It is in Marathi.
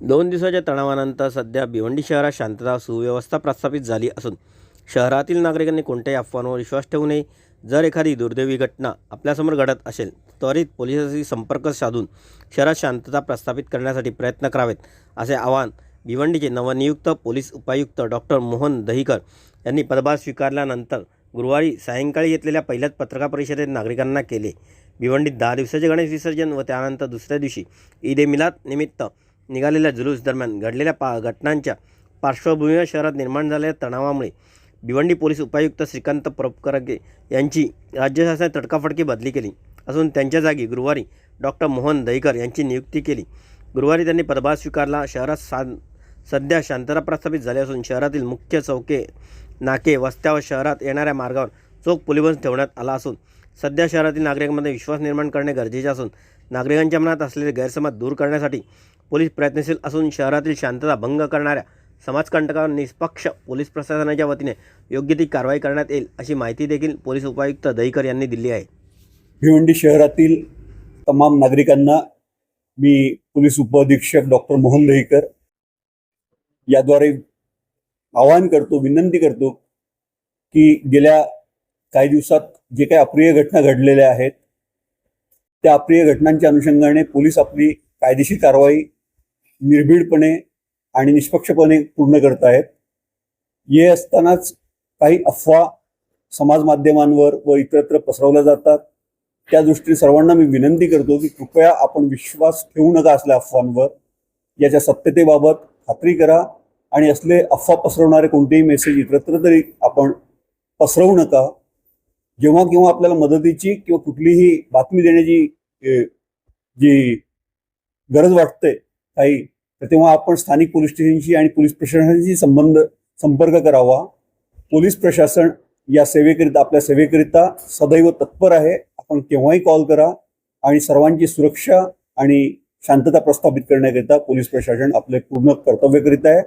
दोन दिवसाच्या तणावानंतर सध्या भिवंडी शहरात शांतता सुव्यवस्था प्रस्थापित झाली असून शहरातील नागरिकांनी कोणत्याही अफवांवर विश्वास ठेवू नये. जर एखादी दुर्दैवी घटना आपल्यासमोर घडत असेल त्वरित पोलिसांशी संपर्क साधून शहरात शांतता प्रस्थापित करण्यासाठी प्रयत्न करावेत असे आवाहन भिवंडीचे नवनियुक्त पोलीस उपायुक्त डॉक्टर मोहन दहीकर यांनी पदभार स्वीकारल्यानंतर गुरुवारी सायंकाळी घेतलेल्या पहिल्याच पत्रकार परिषदेत नागरिकांना केले. भिवंडीत दहा दिवसाचे गणेश विसर्जन व त्यानंतर दुसऱ्या दिवशी ईद ए मिलाद निमित्त निघालेल्या जुलूस दरम्यान घडलेल्या पा घटनांच्या पार्श्वभूमीवर शहरात निर्माण झालेल्या तणावामुळे भिवंडी पोलीस उपायुक्त श्रीकांत परपकरगे यांची राज्य शासनाने तडकाफडकी बदली केली. असून त्यांच्या जागी गुरुवारी डॉक्टर मोहन दहीकर यांची नियुक्ती केली. गुरुवारी त्यांनी पदभार स्वीकारला. शहरात सा सध्या शांतता प्रस्थापित झाली असून शहरातील मुख्य चौके नाके वस्त्या व शहरात येणाऱ्या मार्गावर चोख पोलिबंद ठेवण्यात आला असून सध्या शहरातील नागरिकांमध्ये विश्वास निर्माण करणे गरजेचे असून नागरिकांच्या मनात असलेले गैरसमज दूर करण्यासाठी पोलीस प्रयत्नशील असून शहरातील शांतता भंग करणाऱ्या समाजकंटकावर निष्पक्ष पोलीस प्रशासनाच्या वतीने योग्य ती कारवाई करण्यात येईल अशी माहिती देखील पोलीस उपायुक्त दहीकर यांनी दिली आहे. भिवंडी शहरातील तमाम नागरिकांना मी पोलीस उपअधीक्षक डॉक्टर मोहन दहीकर याद्वारे आवाहन करतो विनंती करतो की गेल्या काही दिवसात जे काही अप्रिय घटना घडलेल्या आहेत त्या अप्रिय घटनांच्या अनुषंगाने पोलीस आपली कायदेशीर कारवाई निर्भीडपणे आणि निष्पक्षपणे पूर्ण करत आहेत हे असतानाच काही अफवा समाज माध्यमांवर व इतरत्र पसरवल्या जातात. त्या दृष्टीने सर्वांना मी विनंती करतो की कृपया आपण विश्वास ठेवू नका असल्या अफवांवर. याच्या सत्यतेबाबत खात्री करा आणि असले अफवा पसरवणारे कोणतेही मेसेज इतरत्र तरी आपण पसरवू नका. जेव्हा केव्हा आपल्याला मदतीची किंवा कुठलीही बातमी देण्याची जी गरज वाटते काही तर तेव्हा आपण स्थानिक पोलीस स्टेशनशी आणि पोलीस प्रशासनाशी संबंध संपर्क करावा. पोलीस प्रशासन या सेवेकरिता आपल्या सेवेकरिता सदैव तत्पर आहे. आपण केव्हाही कॉल करा आणि सर्वांची सुरक्षा आणि शांतता प्रस्थापित करण्याकरिता पोलीस प्रशासन आपले पूर्ण कर्तव्य करीत आहे.